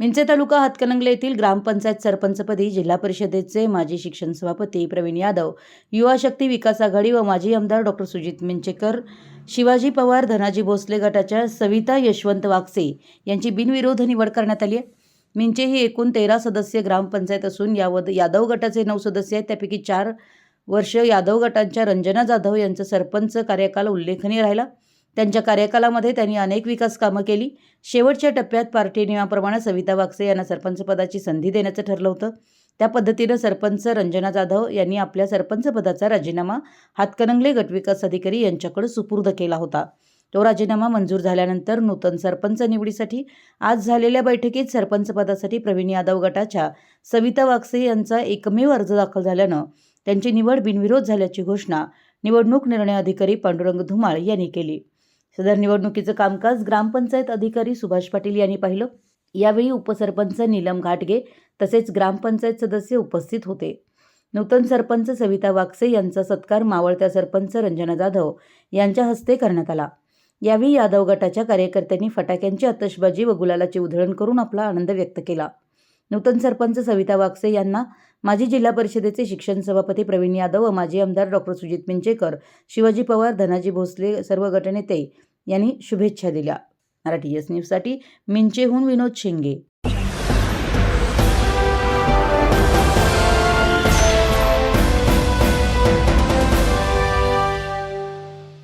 मिंचे तालुका हातकणंगले येथील ग्रामपंचायत सरपंचपदी जिल्हा परिषदेचे माजी शिक्षण सभापती प्रवीण यादव युवा शक्ती विकास आघाडी व माजी आमदार डॉक्टर सुजित मिंचेकर शिवाजी पवार धनाजी भोसले गटाच्या सविता यशवंत वागसे यांची बिनविरोध निवड करण्यात आली आहे. मिंचे ही एकूण तेरा सदस्य ग्रामपंचायत असून यावद यादव गटाचे नऊ सदस्य आहेत. त्यापैकी चार वर्ष यादव गटांच्या रंजना जाधव यांचा सरपंच कार्यकाल उल्लेखनीय राहिला. त्यांच्या कार्यकालामध्ये त्यांनी अनेक विकास कामं केली. शेवटच्या टप्प्यात पार्टी नियमाप्रमाणे सविता वागसे यांना सरपंचपदाची संधी देण्याचं ठरलं होतं. त्या पद्धतीनं सरपंच रंजना जाधव यांनी आपल्या सरपंचपदाचा राजीनामा हातकणंगले गटविकास अधिकारी यांच्याकडे सुपूर्द केला होता. तो राजीनामा मंजूर झाल्यानंतर नूतन सरपंच निवडीसाठी आज झालेल्या बैठकीत सरपंचपदासाठी प्रवीण यादव गटाच्या सविता वागसे यांचा एकमेव अर्ज दाखल झाल्यानं त्यांची निवड बिनविरोध झाल्याची घोषणा निवडणूक निर्णय अधिकारी पांडुरंग धुमाळ यांनी केली. सदर निवडणुकीचं कामकाज ग्रामपंचायत अधिकारी सुभाष पाटील यांनी पाहिलं. यावेळी उपसरपंच नीलम घाटगे तसेच ग्रामपंचायत सदस्य उपस्थित होते. नूतन सरपंच सविता वागसे यांचा सत्कार मावळत्या सरपंच रंजना जाधव यांच्या हस्ते करण्यात आला. यावेळी यादव गटाच्या कार्यकर्त्यांनी फटाक्यांची आतषबाजी व गुलालाची उधळण करून आपला आनंद व्यक्त केला. नूतन सरपंच सविता वागसे यांना माजी जिल्हा परिषदेचे शिक्षण सभापती प्रवीण यादव व माजी आमदार डॉक्टर सुजित मिंचेकर शिवाजी पवार धनाजी भोसले सर्व गटनेते यांनी शुभेच्छा दिल्या. मराठी एस न्यूजसाठी मिंचेहून विनोद शिंगे.